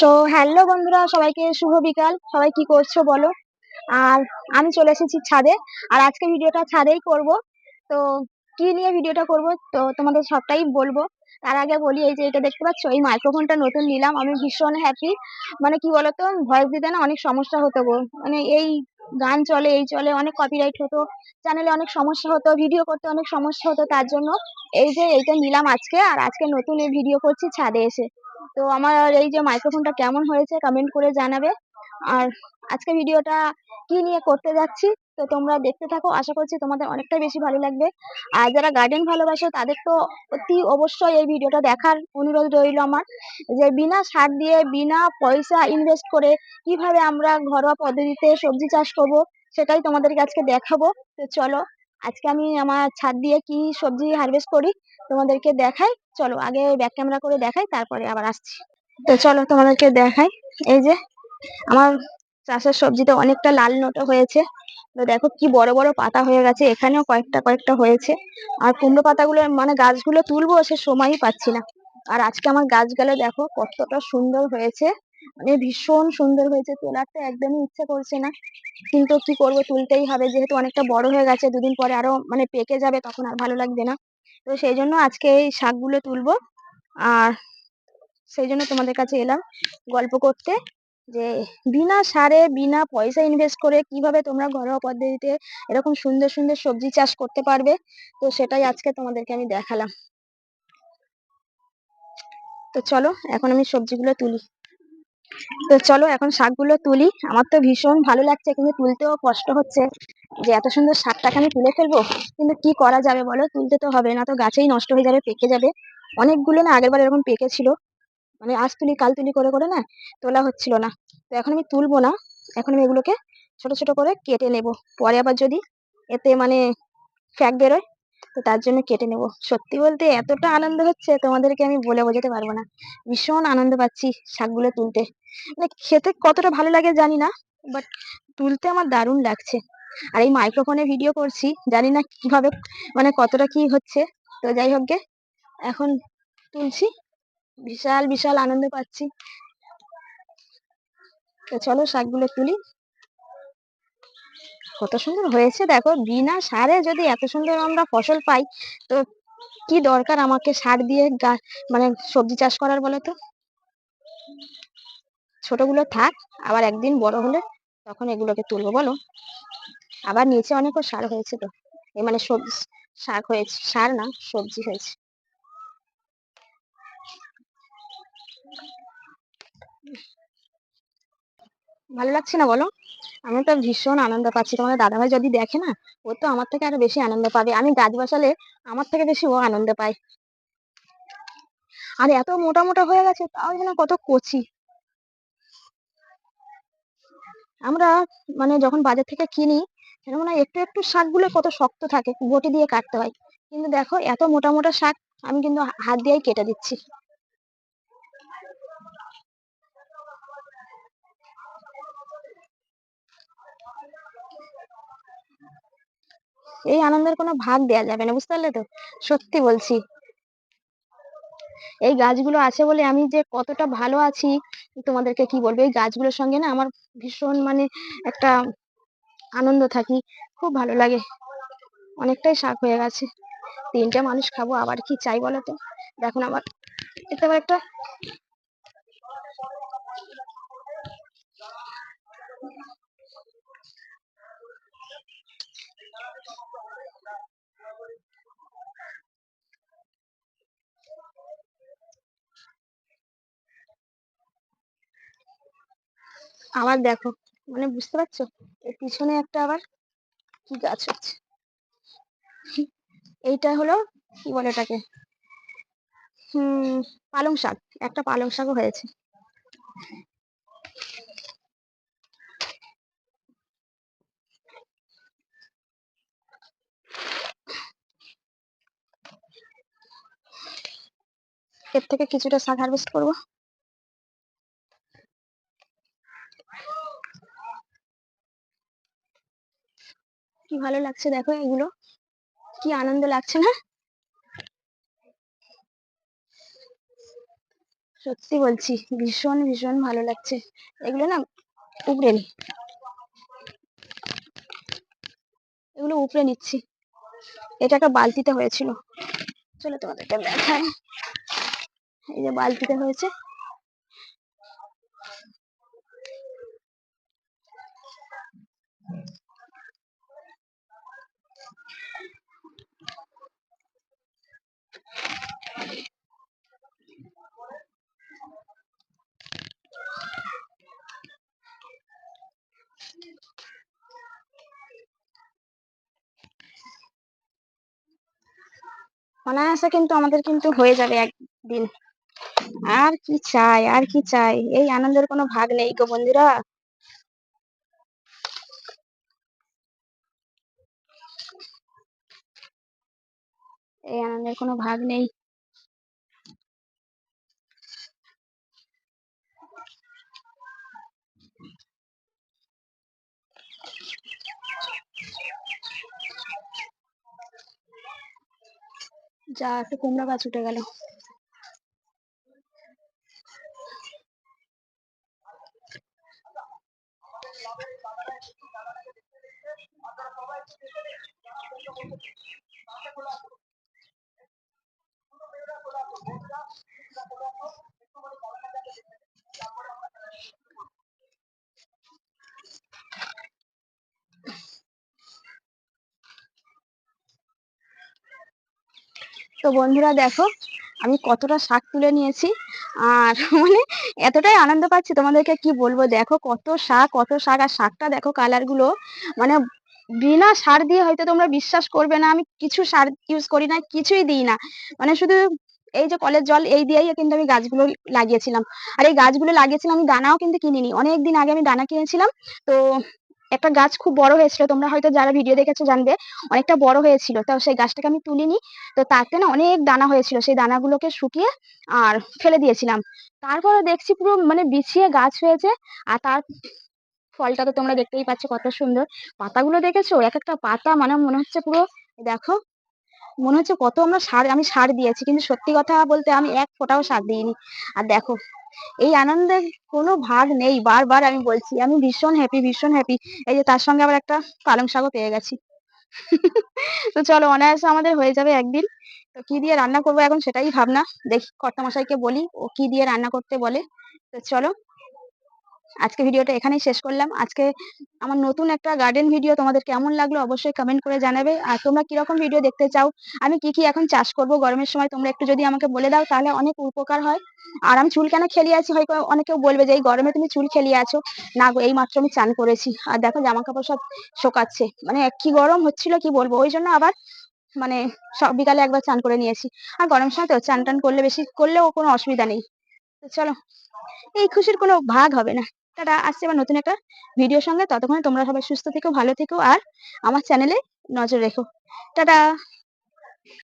তো হ্যালো বন্ধুরা, সবাইকে শুভ বিকাল। সবাই কি করছ বলো? আর আমি চলে এসেছি ছাদে, আর আজকে ভিডিওটা ছাদেই করব। তো, কি নিয়ে ভিডিওটা করব? তো, তোমাদের সবটাই বলব। তার আগে বলি, এই যে এটা দেখতে পাচ্ছ, এই মাইক্রোফোনটা নতুন নিলাম। আমি ভীষণ হ্যাপি মানে কি বলতো ভয়েস দিতে না অনেক সমস্যা হতো গো। মানে এই গান চলে, এই চলে, অনেক কপিরাইট হতো। চ্যানেলে অনেক সমস্যা হতো ভিডিও করতে অনেক সমস্যা হতো, তার জন্য এই যে এইটা নিলাম আজকে। আর আজকে নতুন এই ভিডিও করছি ছাদে এসে। তো আমার এই যে মাইক্রোফোনটা কেমন হয়েছে কমেন্ট করে জানাবে। আর আজকে ভিডিওটা কি নিয়ে করতে যাচ্ছি, তো তোমরা দেখতে থাকো। আশা করছি তোমাদের অনেকটাই বেশি ভালো লাগবে। আর যারা গার্ডেন ভালোবাসো, তাদের তো অতি অবশ্যই এই ভিডিওটা দেখার অনুরোধ রইল আমার। যে বিনা সার দিয়ে, বিনা পয়সা ইনভেস্ট করে কীভাবে আমরা ঘরোয়া পদ্ধতিতে সবজি চাষ করব, সেটাই তোমাদেরকে আজকে দেখাবো। তো চলো আজকে আমি আমার ছাদ দিয়ে কি সবজি হারভেস্ট করি, তোমাদেরকে দেখাই। চলো, আগে ব্যাক ক্যামেরা করে দেখাই, তারপরে আবার আসছি। তো চলো, তোমাদেরকে দেখাই। এই যে, আমার চাষের সবজিতে অনেকটা লাল নোটো হয়েছে। তো দেখো কি বড় বড় পাতা হয়ে গেছে, এখানেও কয়েকটা কয়েকটা হয়েছে। আর কুমড়ো পাতাগুলো মানে গাছগুলো তুলবো সে সময়ই পাচ্ছি না। আর আজকে আমার গাছগুলো দেখো কতটা সুন্দর হয়েছে। মানে ভীষণ সুন্দর হয়েছে। তোলার তো একদমই ইচ্ছে করছে না। কিন্তু কি করব তুলতেই হবে। যেহেতু অনেকটা বড় হয়ে গেছে, দুদিন পরে আরও মানে পেকে যাবে, তখন আর ভালো লাগবে না। তো সেই জন্য আজকে এই শাকগুলো তুলবো। আর সেই জন্য তোমাদের কাছে এলাম গল্প করতে যে বিনা সারে, বিনা পয়সা ইনভেস্ট করে কীভাবে তোমরা ঘরোয়া পদ্ধতিতে এরকম সুন্দর সুন্দর সবজি চাষ করতে পারবে? তো সেটাই আজকে তোমাদেরকে আমি দেখালাম। তো চলো, এখন আমি সবজিগুলো তুলি। তো চলো এখন শাকগুলো তুলি। আমার তো ভীষণ ভালো লাগছে কিন্তু তুলতেও কষ্ট হচ্ছে যে এত সুন্দর শাকটাকে আমি তুলে ফেলব। কিন্তু কি করা যাবে বলো? তুলতে তো হবে না তো গাছেই নষ্ট হয়ে যাবে, পেকে যাবে। অনেকগুলো না আগেরবার এরকম পেকে ছিল মানে আজ তুলি, কাল তুলি করে করে না তোলা হচ্ছিল না। তো এখন আমি তুলবো না। এখন আমি এগুলোকে ছোট ছোট করে কেটে নেব। পরে আবার যদি এতে মানে ফ্যাক বেরোয় তো তার জন্য কেটে নেব। সত্যি বলতে এতটা আনন্দ হচ্ছে তোমাদেরকে আমি বলে বোঝাতে পারব না। ভীষণ আনন্দ পাচ্ছি শাকগুলো তুলতে। মানে খেতে কতটা ভালো লাগে জানি না বাট তুলতে আমার দারুণ লাগছে। আর এই মাইক্রোফোনে ভিডিও করছি, জানি না কীভাবে মানে কতটা কি হচ্ছে। তো যাই হোক গে, এখন তুলছি। বিশাল বিশাল আনন্দ পাচ্ছি। তো চলো শাকগুলো তুলি। কত সুন্দর হয়েছে দেখো। বিনা সারে যদি এত সুন্দর আমরা ফসল পাই, তো কি দরকার আমাকে সার দিয়ে মানে সবজি চাষ করার বলো তো? ছোটগুলো থাক, আবার একদিন বড় হলে তখন এগুলোকে তুলবো বলো। আবার নিচে অনেকও সার হয়েছে তো। এই মানে সবজি, শাক হয়েছে, সার না, সবজি হয়েছে। ভালো লাগছে না বলো? আমি তো ভীষণ আনন্দ পাচ্ছি। তোমাদের দাদাভাই যদি দেখে না, ও তো আমার থেকে আরও বেশি আনন্দ পাবে। আমি গাছ বসালে আমার থেকে বেশি ও আনন্দ পায়। আর এত মোটা মোটা হয়ে গেছে, তাও যেন কত কচি। আমরা মানে যখন বাজার থেকে কিনি মনে হয় একটু একটু শাকগুলো কত শক্ত থাকে বটি দিয়ে কাটতে হয়। কিন্তু দেখো, এত মোটা মোটা শাক আমি কিন্তু হাত দিয়েই কেটে দিচ্ছি। এই আনন্দের কোনো ভাগ দেয়া যাবে না, বুঝতে পারলে তো? সত্যি বলছি। এই গাছগুলো আছে বলে আমি যে কতটা ভালো আছি, তোমাদেরকে কি বলব? এই গাছগুলোর সঙ্গে না আমার ভীষণ মানে একটা আনন্দ থাকি, খুব ভালো লাগে। অনেকটাই শাক হয়ে গেছে। তিনটা মানুষ খাব, আবার কি চাই বলো তো? দেখুন আবার একটা আবার দেখো মানে বুঝতে পারছ? এর পিছনে একটা আবার কি গাছ হচ্ছে? এইটা হলো কি বলে এটাকে? হুম, পালং শাক। একটা পালং শাকও হয়েছে। এর থেকে কিছুটা শাক হারভেস্ট করব। কি ভালো লাগছে দেখো এগুলো? কি আনন্দ লাগছে না সত্যি বলছি, ভীষণ ভীষণ ভালো লাগছে। এগুলো না উপড়ে নি। এগুলো উপড়ে নিচ্ছি। এটা একটা বালতিতে হয়েছিল। চলো তোমাদেরকে দেখাই। এই যে বালতিতে হয়েছে। অনায়াসে কিন্তু আমাদের কিন্তু হয়ে যাবে একদিন। আর কি চাই, আর কি চাই? এই আনন্দের কোনো ভাগ নেই গো বন্ধুরা। এই আনন্দের কোনো ভাগ নেই। যা একটা কুমড়া গাছ উঠে গেল। তো বন্ধুরা দেখো, আমি কতটা শাক তুলে নিয়েছি, আর মানে এতটাই আনন্দ পাচ্ছি তোমাদেরকে কি বলব? দেখো কত শাক কত শাক, আর শাকটা দেখো কালারগুলো মানে বিনা সার দিয়ে হয়তো তোমরা বিশ্বাস করবে না, আমি কিছু সার ইউজ করি না কিছুই দিই না। মানে শুধু এই যে কলের জল, এই দিয়েই কিন্তু আমি গাছগুলো লাগিয়েছিলাম। আর এই গাছগুলো লাগিয়েছিলাম, আমি দানাও কিন্তু কিনিনি। অনেক দিন আগে আমি দানা কিনেছিলাম, তো একটা গাছ খুব বড় হয়েছিল। তোমরা হয়তো যারা ভিডিও দেখেছ জানবে, অনেকটা বড় হয়েছিল। তো সেই গাছটাকে আমি তুলিনি, তো তাতে না অনেক দানা হয়েছিল। সেই দানাগুলোকে শুকিয়ে আর ফেলে দিয়েছিলাম। তারপরে দেখছি পুরো মানে বিছিয়ে গাছ হয়েছে, আর তার ফলটা তো তোমরা দেখতেই পাচ্ছ কত সুন্দর। পাতাগুলো দেখেছ? এক একটা পাতা মানে মনে হচ্ছে পুরো, দেখো, মনে হচ্ছে কত আমরা সার, আমি সার দিয়েছি, কিন্তু সত্যি কথা বলতে আমি এক ফোঁটাও সার দিইনি। আর দেখো, এই আনন্দের কোনো ভাগ নেই, বারবার আমি বলছি, আমি ভীষণ হ্যাপি ভীষণ হ্যাপি এই যে তার সঙ্গে আবার একটা পালং শাকও পেয়ে গেছি। তো চলো, অনায়াসে আমাদের হয়ে যাবে একদিন। তো কি দিয়ে রান্না করব এখন সেটাই ভাবনা। দেখি, কর্তামশাইকে বলি, ও কি দিয়ে রান্না করতে বলে। তো চলো আজকে ভিডিওটা এখানেই শেষ করলাম। আজকে আমার নতুন একটা গার্ডেন ভিডিও তোমাদের কেমন লাগল অবশ্যই কমেন্ট করে জানাবে। আর তোমরা কীরকম ভিডিও দেখতে চাও? আমি কি কি এখন চাষ করব গরমের সময় তোমরা একটু যদি আমাকে বলে দাও তাহলে অনেক উপকার হয়। আর আমি চুল কেন খেলিয়ে আছি হয়তো অনেকেও বলবে যে এই গরমে তুমি চুল খেলিয়ে আছো। না গো, এই মাত্র আমি চান করেছি। আর দেখো জামা কাপড় সব শোকাচ্ছে। মানে কি গরম হচ্ছিল কি বলব? ওই জন্য আবার মানে সব বিকালে একবার চান করে নিয়েছি। আর গরম সময় তো চান টান করলে বেশি করলেও কোনো অসুবিধা নেই। চলো, এই খুশির কোনো ভাগ হবে না। টাটা আসছে আবার নতুন একটা ভিডিওর সঙ্গে, ততক্ষণে তোমরা সবাই সুস্থ থেকো, ভালো থেকো, আর আমার চ্যানেলে নজর রেখো। টাটা!